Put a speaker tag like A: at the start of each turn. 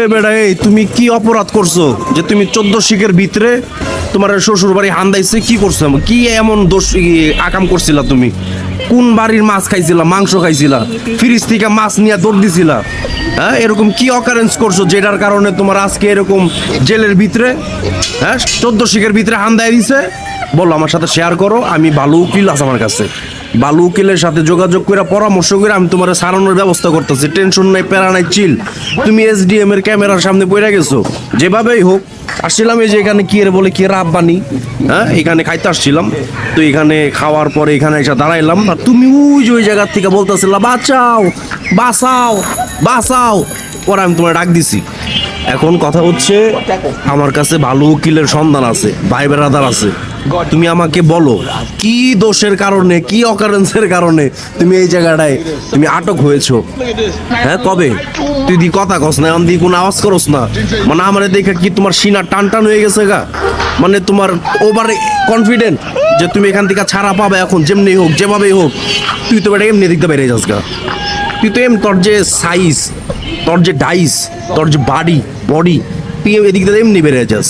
A: এ বেটা, এই তুমি কি অপরাধ করছ? যে তুমি চোদ্দ শিখের ভিতরে তোমার শ্বশুর বাড়ি হান্দাইছে, কি করছ? কি এমন দোষ আকাম করছিলা তুমি? কোন বাড়ির মাছ খাইছিলা, মাংস খাইছিলা? ফ্রিজ থেকে মাছ নিয়ে দৌড় দিছিলা? হ্যাঁ এরকম কি অকারেন্স করছ যেটার কারণে তোমার আজকে এরকম জেলের ভিতরে হ্যাঁ চোদ্দ শিখের ভিতরে হান্দাই দিছে? বলো আমার সাথে শেয়ার করো, আমি ভালো উকিল আছে আমার কাছে। বালু উকিলের সাথে যোগাযোগ করে পরামর্শ করে আমি তোমার সারানোর ব্যবস্থা করতেছি। টেনশন নাই, প্যারা নাই চিল তুমি এসডিএম এর ক্যামেরার সামনে পড়ে গেছো। যেভাবেই হোক, আসছিলাম এই যে এখানে কি এর বলে কি, রাব্বানি হ্যাঁ এখানে খাইতে আসছিলাম। তো এখানে খাওয়ার পরে এখানে এসে দাঁড়াইলাম। আর তুমি ওই যে ওই জায়গার থেকে বলতেছিলা, বাঁচাও বাঁচাও। বাঁচাও। পরে আমি তোমার ডাক দিছি। এখন কথা হচ্ছে, আমার কাছে ভালো উকিলের সন্ধান আছে, ভাই বেড়াদার আছে। তুমি আমাকে বলো, কি দোষের কারণে, কি অকারেন্সের কারণে তুমি এই জায়গাটায় তুমি আটক হয়েছো? হ্যাঁ কবে? তুই দি কথা কস না আমি কোনো আওয়াজ করস না। মানে আমার দেখে কি তোমার সিনা টান টান হয়ে গেছে গা? মানে তোমার ওভার কনফিডেন্ট যে তুমি এখান থেকে ছাড়া পাবে এখন, যেমনি হোক, যেভাবেই হোক, তুই তো এটা এমনি দিকতে বেরিয়ে যাস গা। তুই তো এম, তোর যে সাইজ তোর যে ডাইস তোর যে বাড়ি বডি তুই এদিক দিয়ে এমনি বেড়ে যাস।